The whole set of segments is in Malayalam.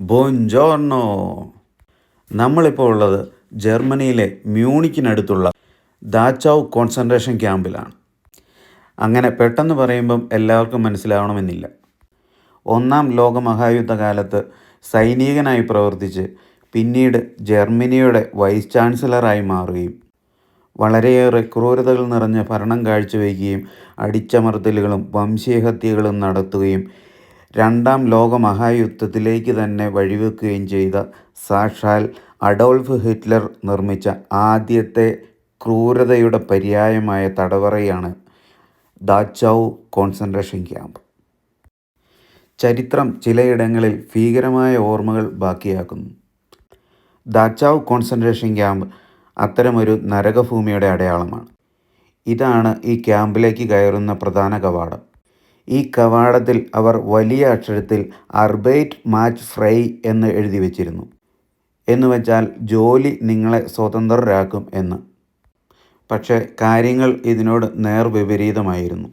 ബോഞ്ചോർണോ നമ്മളിപ്പോൾ ഉള്ളത് ജർമ്മനിയിലെ മ്യൂണിക്കിനടുത്തുള്ള ദാച്ചാവ് കോൺസെൻട്രേഷൻ ക്യാമ്പിലാണ്. അങ്ങനെ പെട്ടെന്ന് പറയുമ്പം എല്ലാവർക്കും മനസ്സിലാവണമെന്നില്ല. ഒന്നാം ലോക മഹായുദ്ധ കാലത്ത് സൈനികനായി പ്രവർത്തിച്ച് പിന്നീട് ജർമ്മനിയുടെ വൈസ് ചാൻസലറായി മാറുകയും വളരെയേറെ ക്രൂരതകൾ നിറഞ്ഞ ഭരണം കാഴ്ചവെക്കുകയും അടിച്ചമർത്തലുകളും വംശീയഹത്യകളും നടത്തുകയും രണ്ടാം ലോകമഹായുദ്ധത്തിലേക്ക് തന്നെ വഴിവെക്കുകയും ചെയ്ത സാക്ഷാൽ അഡോൾഫ് ഹിറ്റ്ലർ നിർമ്മിച്ച ആദ്യത്തെ ക്രൂരതയുടെ പര്യായമായ തടവറയാണ് ദാച്ചൗ കോൺസെൻട്രേഷൻ ക്യാമ്പ്. ചരിത്രം ചിലയിടങ്ങളിൽ ഭീകരമായ ഓർമ്മകൾ ബാക്കിയാക്കുന്നു. ദാച്ചാവ് കോൺസെൻട്രേഷൻ ക്യാമ്പ് അത്തരമൊരു നരകഭൂമിയുടെ അടയാളമാണ്. ഇതാണ് ഈ ക്യാമ്പിലേക്ക് കയറുന്ന പ്രധാന കവാടം. ഈ കവാടത്തിൽ അവർ വലിയ അക്ഷരത്തിൽ അർബൈറ്റ് മാച്ച് ഫ്രൈ എന്ന് എഴുതി വച്ചിരുന്നു. എന്ന് വെച്ചാൽ ജോലി നിങ്ങളെ സ്വതന്ത്രരാക്കും എന്ന്. പക്ഷേ കാര്യങ്ങൾ ഇതിനോട് നേർവിപരീതമായിരുന്നു.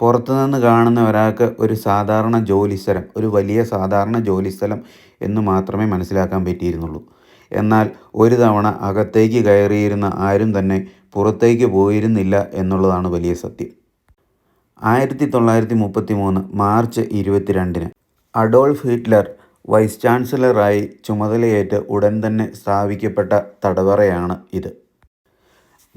പുറത്തുനിന്ന് കാണുന്ന ഒരാൾക്ക് ഒരു സാധാരണ ജോലിസ്ഥലം ഒരു വലിയ സാധാരണ ജോലിസ്ഥലം എന്ന് മാത്രമേ മനസ്സിലാക്കാൻ പറ്റിയിരുന്നുള്ളൂ. എന്നാൽ ഒരു തവണ അകത്തേക്ക് കയറിയിരുന്ന ആരും തന്നെ പുറത്തേക്ക് പോയിരുന്നില്ല എന്നുള്ളതാണ് വലിയ സത്യം. ആയിരത്തി തൊള്ളായിരത്തി മുപ്പത്തി മൂന്ന് മാർച്ച് ഇരുപത്തിരണ്ടിന് അഡോൾഫ് ഹിറ്റ്ലർ വൈസ് ചാൻസലറായി ചുമതലയേറ്റ് ഉടൻ തന്നെ സ്ഥാപിക്കപ്പെട്ട തടവറയാണ് ഇത്.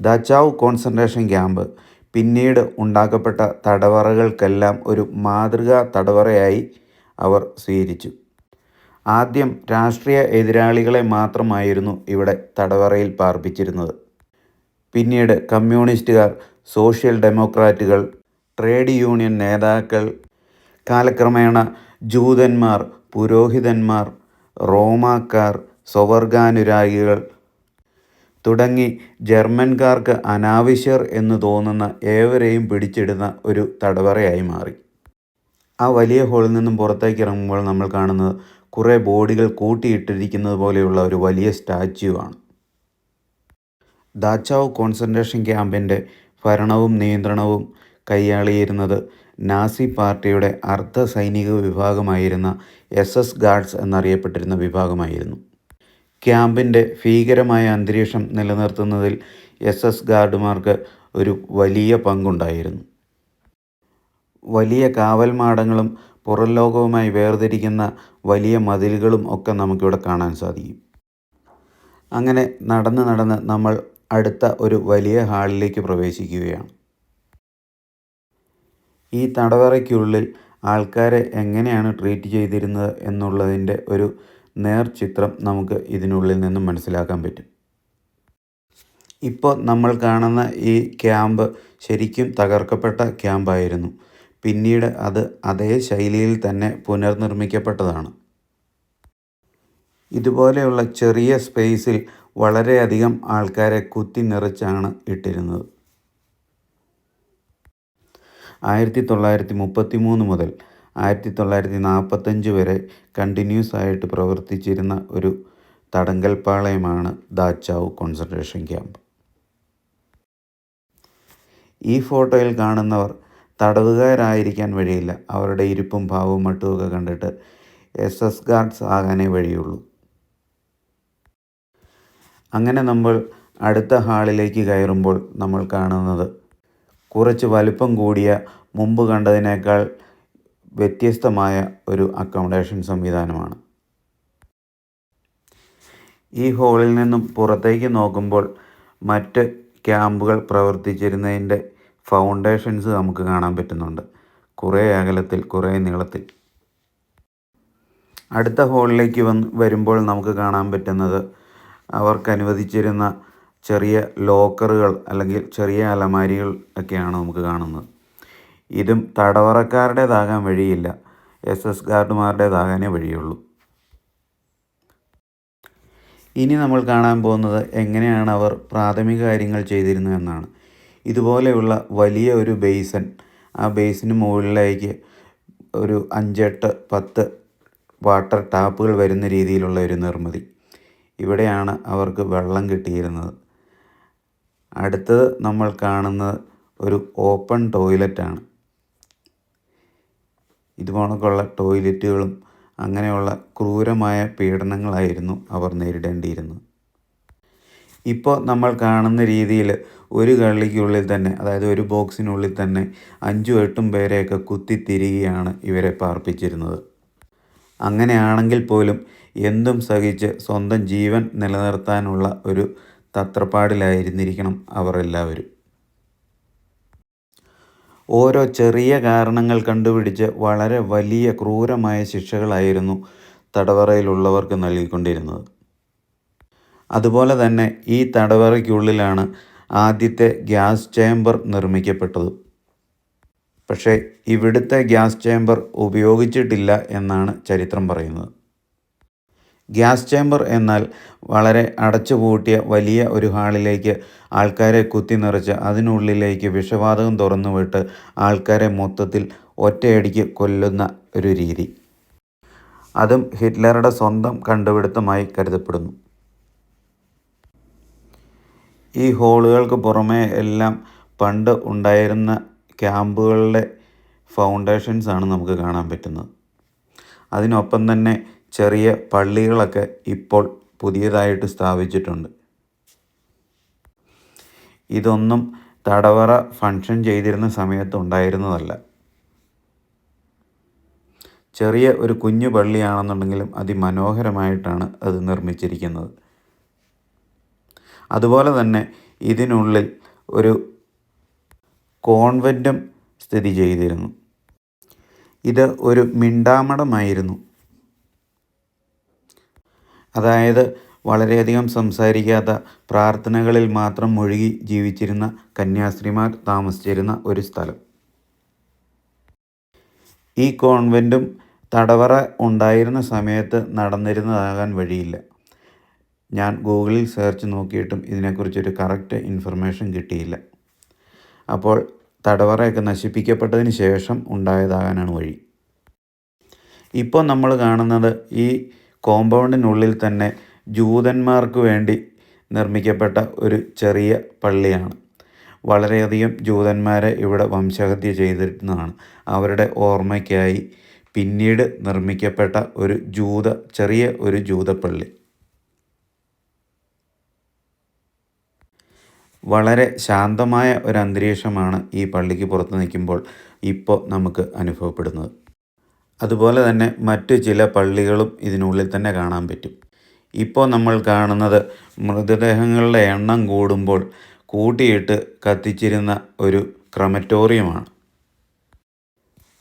ദച്ചാവ് കോൺസെൻട്രേഷൻ ക്യാമ്പ് പിന്നീട് ഉണ്ടാക്കപ്പെട്ട തടവറകൾക്കെല്ലാം ഒരു മാതൃകാ തടവറയായി അവർ സ്വീകരിച്ചു. ആദ്യം രാഷ്ട്രീയ എതിരാളികളെ മാത്രമായിരുന്നു ഇവിടെ തടവറയിൽ പാർപ്പിച്ചിരുന്നത്. പിന്നീട് കമ്മ്യൂണിസ്റ്റുകാർ സോഷ്യൽ ഡെമോക്രാറ്റുകൾ ട്രേഡ് യൂണിയൻ നേതാക്കൾ കാലക്രമേണ ജൂതന്മാർ പുരോഹിതന്മാർ റോമാക്കാർ സ്വവർഗാനുരാഗികൾ തുടങ്ങി ജർമ്മൻകാർക്ക് അനാവശ്യർ എന്ന് തോന്നുന്ന ഏവരെയും പിടിച്ചിടുന്ന ഒരു തടവറയായി മാറി. ആ വലിയ ഹോളിൽ നിന്നും പുറത്തേക്ക് ഇറങ്ങുമ്പോൾ നമ്മൾ കാണുന്നത് കുറേ ബോഡികൾ കൂട്ടിയിട്ടിരിക്കുന്നത് പോലെയുള്ള ഒരു വലിയ സ്റ്റാച്യു ആണ്. ദാച്ചാവ് കോൺസെൻട്രേഷൻ ക്യാമ്പിന്റെ ഭരണവും നിയന്ത്രണവും കൈയാളിയിരുന്നത്. നാസി പാർട്ടിയുടെ അർദ്ധ സൈനിക വിഭാഗമായിരുന്ന എസ് എസ് ഗാർഡ്സ് എന്നറിയപ്പെട്ടിരുന്ന വിഭാഗമായിരുന്നു. ക്യാമ്പിന്റെ ഭീകരമായ അന്തരീക്ഷം നിലനിർത്തുന്നതിൽ എസ് എസ് ഗാർഡുമാർക്ക് ഒരു വലിയ പങ്കുണ്ടായിരുന്നു. വലിയ കാവൽമാടങ്ങളും പുറം ലോകവുമായി വേർതിരിക്കുന്ന വലിയ മതിലുകളും ഒക്കെ നമുക്കിവിടെ കാണാൻ സാധിക്കും. അങ്ങനെ നടന്ന് നടന്ന് നമ്മൾ അടുത്ത ഒരു വലിയ ഹാളിലേക്ക് പ്രവേശിക്കുകയാണ്. ഈ തടവറയ്ക്കുള്ളിൽ ആൾക്കാരെ എങ്ങനെയാണ് ട്രീറ്റ് ചെയ്തിരുന്നത് എന്നുള്ളതിന്റെ ഒരു നേർചിത്രം നമുക്ക് ഇതിനുള്ളിൽ നിന്നും മനസ്സിലാക്കാൻ പറ്റും. ഇപ്പോൾ നമ്മൾ കാണുന്ന ഈ ക്യാമ്പ് ശരിക്കും തകർക്കപ്പെട്ട ക്യാമ്പായിരുന്നു. പിന്നീട് അത് അതേ ശൈലിയിൽ തന്നെ പുനർനിർമ്മിക്കപ്പെട്ടതാണ്. ഇതുപോലെയുള്ള ചെറിയ സ്പേസിൽ വളരെയധികം ആൾക്കാരെ കുത്തി നിറച്ചാണ് ഇട്ടിരുന്നത്. ആയിരത്തി തൊള്ളായിരത്തി മുപ്പത്തി മൂന്ന് മുതൽ ആയിരത്തി തൊള്ളായിരത്തി നാൽപ്പത്തഞ്ച് വരെ കണ്ടിന്യൂസ് ആയിട്ട് പ്രവർത്തിച്ചിരുന്ന ഒരു തടങ്കൽ പാളയമാണ് ദാച്ചാവ് കോൺസെൻട്രേഷൻ ക്യാമ്പ്. ഈ ഫോട്ടോയിൽ കാണുന്നവർ തടവുകാരായിരിക്കാൻ വഴിയില്ല. അവരുടെ ഇരിപ്പും ഭാവവും മട്ടുമൊക്കെ കണ്ടിട്ട് എസ് എസ് ഗാർഡ്സ് ആകാനേ വഴിയുള്ളൂ. അങ്ങനെ നമ്മൾ അടുത്ത ഹാളിലേക്ക് കയറുമ്പോൾ നമ്മൾ കാണുന്നത് കുറച്ച് വലുപ്പം കൂടിയ മുമ്പ് കണ്ടതിനേക്കാൾ വ്യത്യസ്തമായ ഒരു അക്കോമഡേഷൻ സംവിധാനമാണ്. ഈ ഹോളിൽ നിന്നും പുറത്തേക്ക് നോക്കുമ്പോൾ മറ്റ് ക്യാമ്പുകൾ പ്രവർത്തിച്ചിരുന്നതിന്റെ ഫൗണ്ടേഷൻസ് നമുക്ക് കാണാൻ പറ്റുന്നുണ്ട്. കുറേ അകലത്തിൽ കുറേ നീളത്തിൽ. അടുത്ത ഹോളിലേക്ക് വന്ന് വരുമ്പോൾ നമുക്ക് കാണാൻ പറ്റുന്നത് അവർക്ക് അനുവദിച്ചിരുന്ന ചെറിയ ലോക്കറുകൾ അല്ലെങ്കിൽ ചെറിയ അലമാരികൾ ഒക്കെയാണ് നമുക്ക് കാണുന്നത്. ഇതും തടവറക്കാരുടേതാകാൻ വഴിയില്ല. എസ് എസ് ഗാർഡുമാരുടേതാകാനേ വഴിയുള്ളൂ. ഇനി നമ്മൾ കാണാൻ പോകുന്നത് എങ്ങനെയാണ് അവർ പ്രാഥമിക കാര്യങ്ങൾ ചെയ്തിരുന്നത് എന്നാണ്. ഇതുപോലെയുള്ള വലിയ ഒരു ബേസൻ ആ ബേസിന് മുകളിലേക്ക് ഒരു അഞ്ചെട്ട് പത്ത് വാട്ടർ ടാപ്പുകൾ വരുന്ന രീതിയിലുള്ള ഒരു നിർമ്മിതി. ഇവിടെയാണ് അവർക്ക് വെള്ളം കിട്ടിയിരുന്നത്. അടുത്തത് നമ്മൾ കാണുന്നത് ഒരു ഓപ്പൺ ടോയ്ലറ്റാണ്. ഇതുപോണക്കുള്ള ടോയ്ലറ്റുകളും അങ്ങനെയുള്ള ക്രൂരമായ പീഡനങ്ങളായിരുന്നു അവർ നേരിടേണ്ടിയിരുന്നത്. ഇപ്പോൾ നമ്മൾ കാണുന്ന രീതിയിൽ ഒരു കള്ളിക്കുള്ളിൽ തന്നെ അതായത് ഒരു ബോക്സിനുള്ളിൽ തന്നെ അഞ്ചും എട്ടും പേരെയൊക്കെ കുത്തിത്തിരികയാണ് ഇവരെ പാർപ്പിച്ചിരുന്നത്. അങ്ങനെയാണെങ്കിൽ പോലും എന്തും സഹിച്ച് സ്വന്തം ജീവൻ നിലനിർത്താനുള്ള ഒരു തത്രപ്പാടിലായിരുന്നിരിക്കണം അവർ എല്ലാവരും. ഓരോ ചെറിയ കാരണങ്ങൾ കണ്ടുപിടിച്ച് വളരെ വലിയ ക്രൂരമായ ശിക്ഷകളായിരുന്നു തടവറയിലുള്ളവർക്ക് നൽകിക്കൊണ്ടിരുന്നത്. അതുപോലെ തന്നെ ഈ തടവറയ്ക്കുള്ളിലാണ് ആദ്യത്തെ ഗ്യാസ് ചേംബർ നിർമ്മിക്കപ്പെട്ടത്. പക്ഷേ ഇവിടുത്തെ ഗ്യാസ് ചേംബർ ഉപയോഗിച്ചിട്ടില്ല എന്നാണ് ചരിത്രം പറയുന്നത്. ഗ്യാസ് ചേംബർ എന്നാൽ വളരെ അടച്ചുപൂട്ടിയ വലിയ ഒരു ഹാളിലേക്ക് ആൾക്കാരെ കുത്തി നിറച്ച് അതിനുള്ളിലേക്ക് വിഷവാതകം തുറന്നു വിട്ട് ആൾക്കാരെ മൊത്തത്തിൽ ഒറ്റയടിക്ക് കൊല്ലുന്ന ഒരു രീതി. അതും ഹിറ്റ്ലറുടെ സ്വന്തം കണ്ടുപിടുത്തമായി കരുതപ്പെടുന്നു. ഈ ഹോളുകൾക്ക് പുറമേ എല്ലാം പണ്ട് ഉണ്ടായിരുന്ന ക്യാമ്പുകളുടെ ഫൗണ്ടേഷൻസ് ആണ് നമുക്ക് കാണാൻ പറ്റുന്നത്. അതിനൊപ്പം തന്നെ ചെറിയ പള്ളികളൊക്കെ ഇപ്പോൾ പുതിയതായിട്ട് സ്ഥാപിച്ചിട്ടുണ്ട്. ഇതൊന്നും തടവറ ഫങ്ഷൻ ചെയ്തിരുന്ന സമയത്ത് ഉണ്ടായിരുന്നതല്ല. ചെറിയ ഒരു കുഞ്ഞു പള്ളിയാണെന്നുണ്ടെങ്കിലും അതിമനോഹരമായിട്ടാണ് അത് നിർമ്മിച്ചിരിക്കുന്നത്. അതുപോലെ തന്നെ ഇതിനുള്ളിൽ ഒരു കോൺവെന്റും സ്ഥിതി ചെയ്തിരുന്നു. ഇത് ഒരു മിണ്ടാമടമായിരുന്നു അതായത് വളരെയധികം സംസാരിക്കാത്ത പ്രാർത്ഥനകളിൽ മാത്രം മുഴുകി ജീവിച്ചിരുന്ന കന്യാസ്ത്രീമാർ താമസിച്ചിരുന്ന ഒരു സ്ഥലം. ഈ കോൺവെന്റും തടവറ ഉണ്ടായിരുന്ന സമയത്ത് നടന്നിരുന്നതാകാൻ വഴിയില്ല. ഞാൻ ഗൂഗിളിൽ സെർച്ച് നോക്കിയിട്ടും ഇതിനെക്കുറിച്ചൊരു കറക്റ്റ് ഇൻഫർമേഷൻ കിട്ടിയില്ല. അപ്പോൾ തടവറയൊക്കെ നശിപ്പിക്കപ്പെട്ടതിന് ശേഷം ഉണ്ടായതാകാനാണ് വഴി. ഇപ്പോൾ നമ്മൾ കാണുന്നത് ഈ കോമ്പൗണ്ടിനുള്ളിൽ തന്നെ ജൂതന്മാർക്ക് വേണ്ടി നിർമ്മിക്കപ്പെട്ട ഒരു ചെറിയ പള്ളിയാണ്. വളരെയധികം ജൂതന്മാരെ ഇവിടെ വംശഹത്യ ചെയ്തിരുന്നതാണ്. അവരുടെ ഓർമ്മയ്ക്കായി പിന്നീട് നിർമ്മിക്കപ്പെട്ട ഒരു ജൂത ചെറിയ ഒരു ജൂതപ്പള്ളി. വളരെ ശാന്തമായ ഒരു അന്തരീക്ഷമാണ് ഈ പള്ളിക്ക് പുറത്ത് നിൽക്കുമ്പോൾ ഇപ്പോൾ നമുക്ക് അനുഭവപ്പെടുന്നത്. അതുപോലെ തന്നെ മറ്റു ചില പള്ളികളും ഇതിനുള്ളിൽ തന്നെ കാണാൻ പറ്റും. ഇപ്പോൾ നമ്മൾ കാണുന്നത് മൃതദേഹങ്ങളുടെ എണ്ണം കൂടുമ്പോൾ കൂട്ടിയിട്ട് കത്തിച്ചിരുന്ന ഒരു ക്രമറ്റോറിയമാണ്.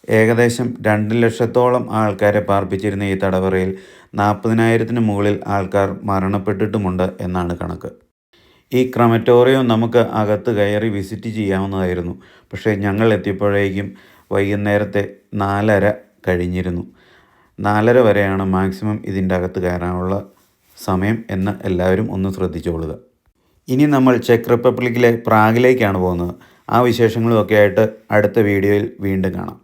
ഏകദേശം രണ്ട് ലക്ഷത്തോളം ആൾക്കാരെ പാർപ്പിച്ചിരുന്ന ഈ തടവറയിൽ നാൽപ്പതിനായിരത്തിന് മുകളിൽ ആൾക്കാർ മരണപ്പെട്ടിട്ടുമുണ്ട് എന്നാണ് കണക്ക്. ഈ ക്രമറ്റോറിയം നമുക്ക് അകത്ത് കയറി വിസിറ്റ് ചെയ്യാവുന്നതായിരുന്നു. പക്ഷേ ഞങ്ങൾ എത്തിയപ്പോഴേക്കും വൈകുന്നേരത്തെ നാലര കഴിഞ്ഞിരുന്നു. നാലര വരെയാണ് മാക്സിമം ഇതിന്റെ അകത്ത് കയറാനുള്ള സമയം എന്ന് എല്ലാവരും ഒന്ന് ശ്രദ്ധിച്ചുകൊള്ളുക ഇനി നമ്മൾ ചെക്ക് റിപ്പബ്ലിക്കിലെ പ്രാഗിലേക്കാണ് പോകുന്നത്. ആ വിശേഷങ്ങളുമൊക്കെ ആയിട്ട് അടുത്ത വീഡിയോയിൽ വീണ്ടും കാണാം.